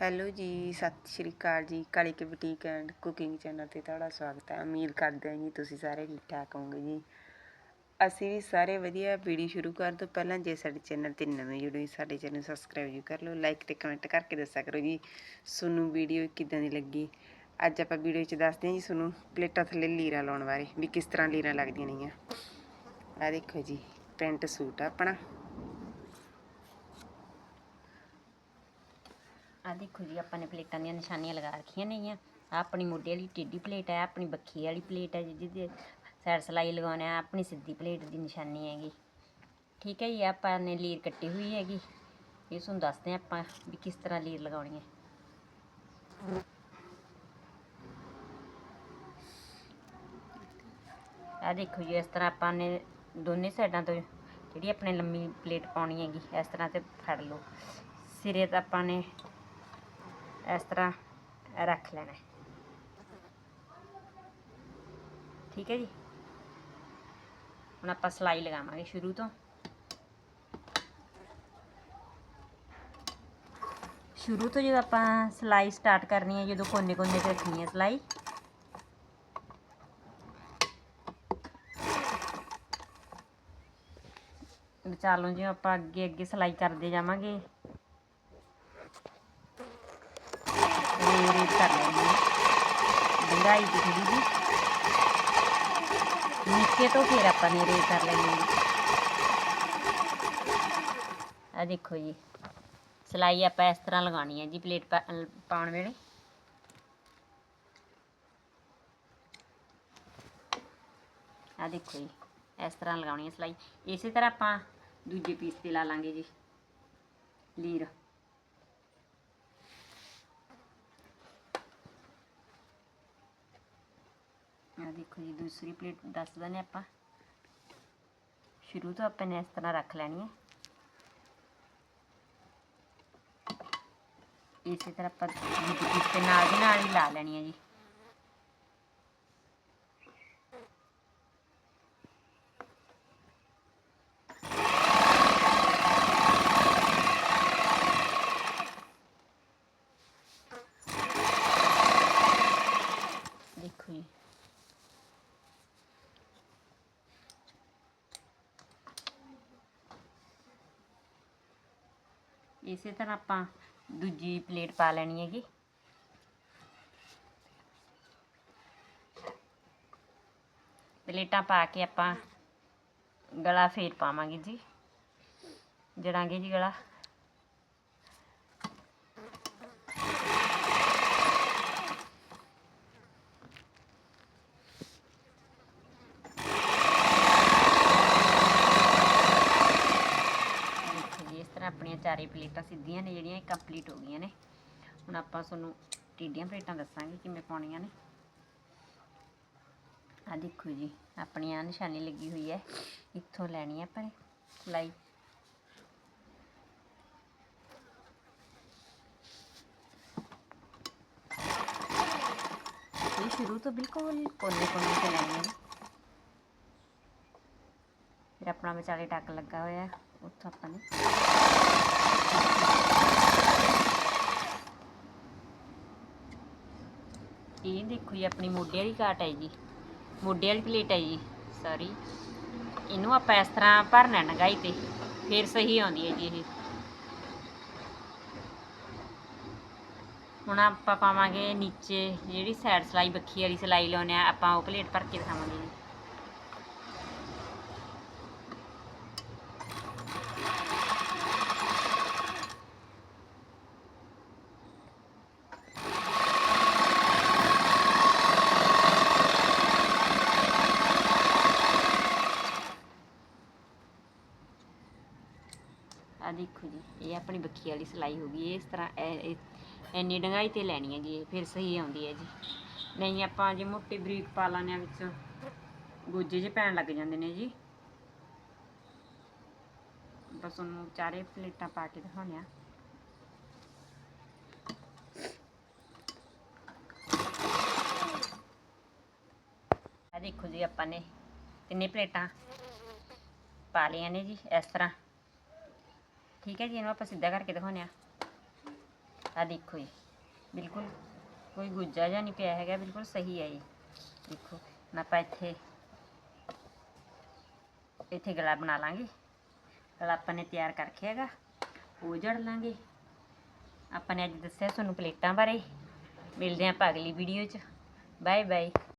Hello ਜੀ ਸਤਿ ਸ਼੍ਰੀ ਅਕਾਲ ਜੀ ਕਾਲੀ ਕੇ ਬੁਟੀਕ ਐਂਡ ਕੁਕਿੰਗ ਚੈਨਲ ਤੇ ਤੁਹਾਡਾ ਸਵਾਗਤ ਹੈ। ਉਮੀਦ ਕਰਦੇ ਹਾਂ ਜੀ ਤੁਸੀਂ ਸਾਰੇ ਠੀਕ ਠਾਕ ਹੋਵੋਗੇ ਜੀ। ਅਸੀਂ ਵੀ ਸਾਰੇ ਵਧੀਆ ਵੀਡੀਓ ਸ਼ੁਰੂ ਕਰਨ ਤੋਂ ਪਹਿਲਾਂ ਜੇ ਸਾਡੇ ਚੈਨਲ ਤੇ ਨਵੇਂ ਜੁੜੇ ਹੋ, ਸਾਡੇ ਚੈਨਲ ਨੂੰ ਸਬਸਕ੍ਰਾਈਬ ਜੀ ਕਰ ਲਓ ਲਾਈਕ ਤੇ ਕਮੈਂਟ ਕਰਕੇ ਦੱਸਿਆ ਕਰੋ ਜੀ ਤੁਹਾਨੂੰ ਵੀਡੀਓ ਕਿਦਾਂ ਦੀ ਲੱਗੀ? ਅੱਜ ਆਪਾਂ ਵੀਡੀਓ 'ਚ ਦੱਸਦੇ ਹਾਂ ਜੀ ਤੁਹਾਨੂੰ ਪਲੇਟਾਂ ਥੱਲੇ ਲੀਰਾਂ ਲਾਉਣ ਬਾਰੇ ਵੀ ਕਿਸ ਤਰ੍ਹਾਂ ਲੀਰਾਂ ਲੱਗਦੀਆਂ ਨੇਗੀਆਂ। ਆ ਦੇਖੋ ਜੀ ਪੈਂਟ ਸੂਟ ਆਪਣਾ। ਆ ਦੇਖੋ ਜੀ ਆਪਾਂ ਨੇ ਪਲੇਟਾਂ ਦੀਆਂ ਨਿਸ਼ਾਨੀਆਂ ਲਗਾ ਰੱਖੀਆਂ ਨੇਗੀਆਂ। ਆ ਆਪਣੀ ਮੋਢੇ ਵਾਲੀ ਟੇਢੀ ਪਲੇਟ ਹੈ, ਆਪਣੀ ਬੱਖੀ ਵਾਲੀ ਪਲੇਟ ਹੈ ਜੀ ਜਿਹਦੇ ਸਾਈਡ ਸਲਾਈ ਲਗਾਉਣਾ ਹੈ, ਆਪਣੀ ਸਿੱਧੀ ਪਲੇਟ ਦੀ ਨਿਸ਼ਾਨੀ ਹੈਗੀ। ਠੀਕ ਹੈ ਜੀ, ਆਪਾਂ ਨੇ ਲੀਰ ਕੱਟੀ ਹੋਈ ਹੈਗੀ। ਇਹ ਤੁਹਾਨੂੰ ਦੱਸਦੇ ਹਾਂ ਆਪਾਂ ਵੀ ਕਿਸ ਤਰ੍ਹਾਂ ਲੀਰ ਲਗਾਉਣੀ ਹੈ। ਆ ਦੇਖੋ ਜੀ, ਇਸ ਤਰ੍ਹਾਂ ਆਪਾਂ ਨੇ ਦੋਨੇ ਸਾਈਡਾਂ ਤੋਂ ਜਿਹੜੀ ਆਪਣੇ ਲੰਮੀ ਪਲੇਟ ਪਾਉਣੀ ਹੈਗੀ, ਇਸ ਤਰ੍ਹਾਂ ਤੇ ਫੜ ਲਓ। ਸਿਰੇ ਤਾਂ ਆਪਾਂ ਨੇ ਇਸ ਤਰ੍ਹਾਂ ਰੱਖ ਲੈਣਾ ਠੀਕ ਹੈ ਜੀ? ਹੁਣ ਆਪਾਂ ਸਲਾਈ ਲਗਾਵਾਂਗੇ ਸ਼ੁਰੂ ਤੋਂ। ਸ਼ੁਰੂ ਤੋਂ ਜਦੋਂ ਆਪਾਂ ਸਲਾਈ ਸਟਾਰਟ ਕਰਨੀ ਹੈ, ਜਦੋਂ ਕੋਨੇ ਕੋਨੇ ਤੇ ਰੱਖਣੀ ਹੈ ਸਲਾਈ। ਵਿਚਾਲੋਂ ਜਿਵੇਂ ਆਪਾਂ ਅੱਗੇ ਅੱਗੇ ਸਲਾਈ ਕਰਦੇ ਜਾਵਾਂਗੇ। ਰੇ ਰੇ ਕਰ ਲੈਣੀ ਡੰਗਾਈ ਦੀ ਥੋੜੀ ਜੀ ਨੀਚੇ ਤੋਂ ਫਿਰ ਆਪਾਂ ਨੇ ਰੇ ਕਰ ਲੈਣੀ ਹੈ ਆ ਦੇਖੋ ਜੀ ਸਲਾਈ ਆਪਾਂ ਇਸ ਤਰ੍ਹਾਂ ਲਗਾਉਣੀ ਹੈ ਜੀ ਪਲੇਟ ਪਾਉਣ ਵੇਲੇ ਆ ਦੇਖੋ ਜੀ ਇਸ ਤਰ੍ਹਾਂ ਲਗਾਉਣੀ ਹੈ ਸਲਾਈ ਇਸੇ ਤਰ੍ਹਾਂ ਆਪਾਂ ਦੂਜੇ ਪੀਸ ਤੇ ਲਾ ਲਾਂਗੇ ਜੀ ਲੀਰ ਆ ਦੇਖੋ ਜੀ, ਦੂਸਰੀ ਪਲੇਟ ਦੱਸ ਦਿੰਦੇ ਆਪਾਂ। ਸ਼ੁਰੂ ਤੋਂ ਆਪਾਂ ਨੇ ਇਸ ਤਰ੍ਹਾਂ ਰੱਖ ਲੈਣੀ ਹੈ। ਇਸੇ ਤਰ੍ਹਾਂ ਆਪਾਂ ਦੂਜੇ ਤੇ ਨਾਲ ਦੀ ਨਾਲ ਹੀ ਲਾ ਲੈਣੀ ਹੈ ਜੀ ਦੇਖੋ ਜੀ ਇਸੇ ਤਰ੍ਹਾਂ ਆਪਾਂ ਦੂਜੀ ਪਲੇਟ ਪਾ ਲੈਣੀ ਹੈਗੀ। ਪਲੇਟਾਂ ਪਾ ਕੇ ਆਪਾਂ ਗਲਾ ਫੇਰ ਪਾਵਾਂਗੇ ਜੀ। ਜੜਾਂਗੇ ਜੀ ਗਲਾ ਦੇਖੋ ਜੀ ਇਸ ਤਰ੍ਹਾਂ ਆਪਣੀਆਂ ਚਾਰੇ ਪਲੇਟਾਂ ਸਿੱਧੀਆਂ ਨੇ ਜਿਹੜੀਆਂ ਇਹ ਕੰਪਲੀਟ ਹੋ ਗਈਆਂ ਨੇ। ਹੁਣ ਆਪਾਂ ਤੁਹਾਨੂੰ ਟੇਢੀਆਂ ਪਲੇਟਾਂ ਦੱਸਾਂਗੇ ਕਿਵੇਂ ਪਾਉਣੀਆਂ ਨੇ। ਆ ਦੇਖੋ ਜੀ ਆਪਣੀ ਆ ਨਿਸ਼ਾਨੀ ਲੱਗੀ ਹੋਈ ਹੈ। ਇੱਥੋਂ ਲੈਣੀ ਹੈ ਆਪਾਂ ਨੇ ਸਲਾਈ। ਇਹ ਸ਼ੁਰੂ ਤੋਂ ਬਿਲਕੁਲ ਕੋਨੇ ਕੋਨੇ ਤੇ ਲੈਣੀ ਹੈ ਫਿਰ ਆਪਣਾ ਵਿਚਾਲੇ ਟੱਕ ਲੱਗਾ ਹੋਇਆ। ਹੈ, ਉੱਥੋਂ ਆਪਾਂ ਨੇ ਇਹ ਦੇਖੋ ਜੀ ਆਪਣੀ ਮੋਢੇ ਵਾਲੀ ਕਾਟ ਹੈ ਜੀ ਮੋਢੇ ਵਾਲੀ ਪਲੇਟ ਹੈ ਜੀ ਸੌਰੀ ਇਹਨੂੰ ਆਪਾਂ ਇਸ ਤਰ੍ਹਾਂ ਭਰਨਾ ਨਗਾਈ ਤੇ ਫਿਰ ਸਹੀ ਆਉਂਦੀ ਹੈ ਜੀ ਇਹ ਹੁਣ ਆਪਾਂ ਪਾਵਾਂਗੇ ਨੀਚੇ ਜਿਹੜੀ ਸਾਈਡ ਸਲਾਈ ਬੱਖੀ ਵਾਲੀ ਸਲਾਈ ਲਾਉਨੇ ਆ ਆਪਾਂ ਉਹ ਪਲੇਟ ਭਰ ਕੇ ਦਿਖਾਵਾਂਗੇ ਜੀ ਦੇਖੋ ਜੀ ਇਹ ਆਪਣੀ ਬੱਖੀ ਵਾਲੀ ਸਿਲਾਈ ਹੋ ਗਈ ਇਸ ਤਰ੍ਹਾਂ ਇਹ- ਇਹ- ਇੰਨੀ ਡੰਗਾਈ ਤੇ ਲੈਣੀ ਹੈ ਜੀ ਇਹ ਫਿਰ ਸਹੀ ਆਉਂਦੀ ਹੈ ਜੀ। ਨਹੀਂ, ਆਪਾਂ ਜੇ ਮੋਟੀ ਬਰੀਕ ਪਾ ਲਾਂਦੇ ਆ ਵਿੱਚ ਗੋਜੇ ਜਿਹੇ ਪੈਣ ਲੱਗ ਜਾਂਦੇ ਨੇ ਜੀ। ਬਸ ਉਹਨੂੰ ਚਾਰੇ ਪਲੇਟਾਂ ਪਾ ਕੇ ਦਿਖਾਉਂਦੇ ਆ ਆ ਦੇਖੋ ਜੀ, ਆਪਾਂ ਨੇ ਤਿੰਨੇ ਪਲੇਟਾਂ ਪਾ ਲਈਆਂ ਨੇ ਜੀ, ਇਸ ਤਰ੍ਹਾਂ। ਠੀਕ ਹੈ ਜੀ ਇਹਨੂੰ ਆਪਾਂ ਸਿੱਧਾ ਕਰਕੇ ਦਿਖਾਉਂਦੇ ਆ ਆ ਦੇਖੋ ਜੀ ਬਿਲਕੁਲ ਕੋਈ ਗੁੱਜਾ ਜਾਂ ਨਹੀਂ ਪਿਆ ਹੈਗਾ ਬਿਲਕੁਲ ਸਹੀ ਹੈ ਜੀ ਦੇਖੋ ਮੈਂ ਆਪਾਂ ਇੱਥੇ ਇੱਥੇ ਗਲਾ ਬਣਾ ਲਾਂਗੇ ਗਲਾ ਆਪਾਂ ਨੇ ਤਿਆਰ ਕਰਕੇ ਹੈਗਾ ਉਹ ਜੜ ਲਾਂਗੇ ਆਪਾਂ ਨੇ ਅੱਜ ਦੱਸਿਆ ਤੁਹਾਨੂੰ ਪਲੇਟਾਂ ਬਾਰੇ ਮਿਲਦੇ ਹਾਂ ਆਪਾਂ ਅਗਲੀ ਵੀਡੀਓ 'ਚ ਬਾਏ ਬਾਏ